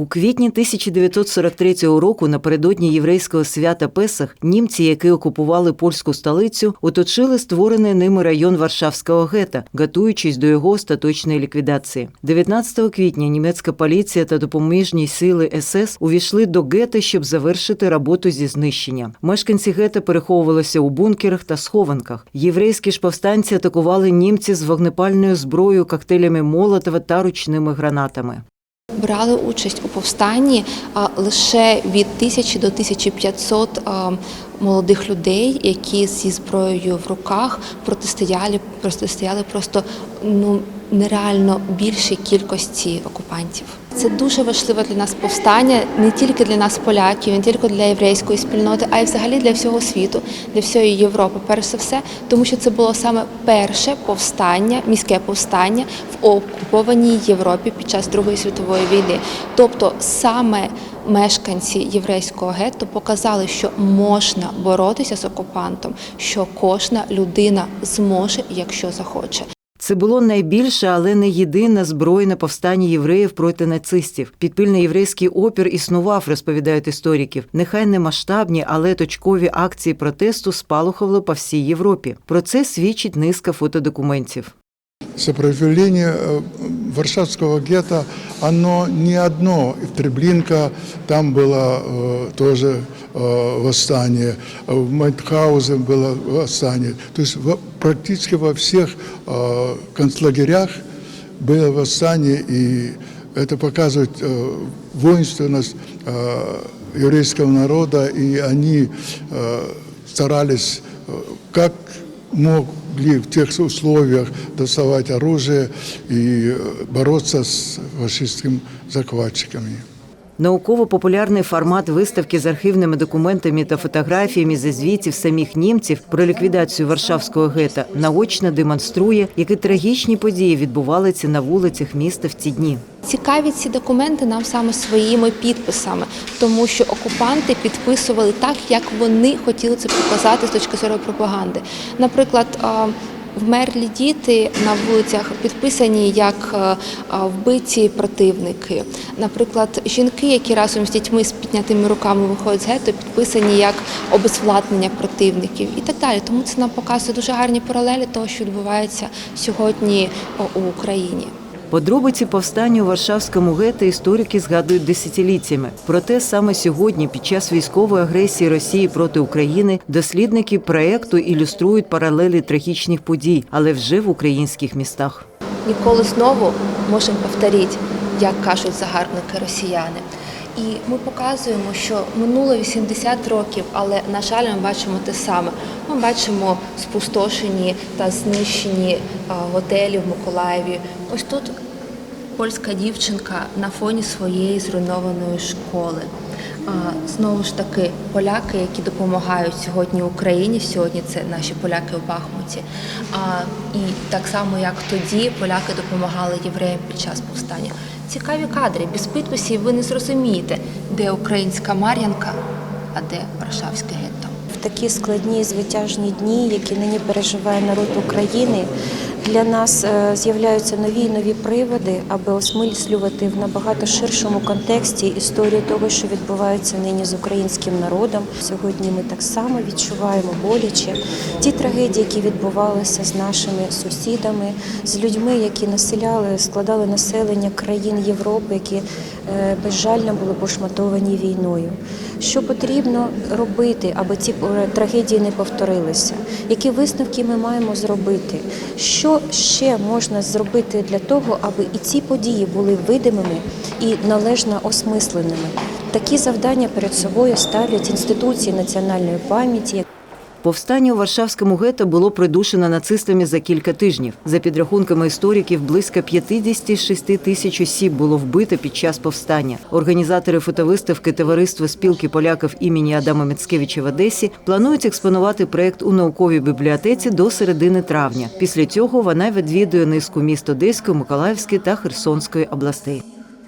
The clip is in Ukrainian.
У квітні 1943 року, напередодні єврейського свята Песах, німці, які окупували польську столицю, оточили створений ними район Варшавського гета, готуючись до його остаточної ліквідації. 19 квітня німецька поліція та допоміжні сили СС увійшли до гета, щоб завершити роботу зі знищення. Мешканці гета переховувалися у бункерах та схованках. Єврейські ж повстанці атакували німці з вогнепальною зброєю, коктейлями Молотова та ручними гранатами. Брали участь у повстанні лише від 1000 до 1500 а, молодих людей, які зі зброєю в руках протистояли, протистояли просто ну нереально більшій кількості окупантів. Це дуже важливе для нас повстання, не тільки для нас, поляків, не тільки для єврейської спільноти, а й взагалі для всього світу, для всієї Європи, перш за все, тому що це було саме перше повстання, міське повстання в окупованій Європі під час Другої світової війни. Тобто саме мешканці єврейського гетто показали, що можна боротися з окупантом, що кожна людина зможе, якщо захоче. Це було найбільше, але не єдине збройне повстання євреїв проти нацистів. Підпільний єврейський опір існував, розповідають істориків. Нехай не масштабні, але точкові акції протесту спалахували по всій Європі. Про це свідчить низка фотодокументів. Сопротивление э, Варшавского гетто, оно не одно. И в Треблинка там было э, тоже э, восстание, в Майтхаузен было восстание. То есть во- практически во всех э, концлагерях было восстание, и это показывает э, воинственность э, еврейского народа, и они э, старались э, как могли в тех условиях доставать оружие и э, бороться с фашистскими захватчиками. Науково-популярний формат виставки з архівними документами та фотографіями зі звітів самих німців про ліквідацію Варшавського гета наочно демонструє, які трагічні події відбувалися на вулицях міста в ці дні. Цікаві ці документи нам саме своїми підписами, тому що окупанти підписували так, як вони хотіли це показати з точки зору пропаганди. Наприклад, вмерлі діти на вулицях підписані як вбиті противники. Наприклад, жінки, які разом з дітьми з піднятими руками виходять з гетто, підписані як обезвладнення противників і так далі. Тому це нам показує дуже гарні паралелі того, що відбувається сьогодні у Україні. Подробиці повстання у Варшавському гетто історики згадують десятиліттями. Проте саме сьогодні, під час військової агресії Росії проти України, дослідники проекту ілюструють паралелі трагічних подій, але вже в українських містах. ніколи знову можемо повторити, як кажуть загарбники росіяни. І ми показуємо, що минуло 80 років, але на жаль, ми бачимо те саме. Ми бачимо спустошені та знищені готелі в Миколаєві. Ось тут польська дівчинка на фоні своєї зруйнованої школи. Знову ж таки, поляки, які допомагають сьогодні Україні, сьогодні це наші поляки в Бахмуті. І так само, як тоді, поляки допомагали євреям під час повстання. Цікаві кадри, без підписів ви не зрозумієте, де українська Мар'янка, а де Варшавське гетто. В такі складні звитяжні дні, які нині переживає народ України, для нас е, з'являються нові і нові приводи, аби осмислювати в набагато ширшому контексті історію того, що відбувається нині з українським народом. Сьогодні ми так само відчуваємо боляче ті трагедії, які відбувалися з нашими сусідами, з людьми, які населяли, складали населення країн Європи, які е, безжально були пошматовані війною. Що потрібно робити, аби ці е, трагедії не повторилися? Які висновки ми маємо зробити? Ще можна зробити для того, аби і ці події були видимими і належно осмисленими? Такі завдання перед собою ставлять інституції національної пам'яті. Повстання у Варшавському гетто було придушено нацистами за кілька тижнів. За підрахунками істориків, близько 56 тисяч осіб було вбито під час повстання. Організатори фотовиставки Товариство спілки поляків імені Адама Міцкевича в Одесі планують експонувати проект у науковій бібліотеці до середини травня. Після цього вона відвідує низку міст Одеської, Миколаївської та Херсонської областей.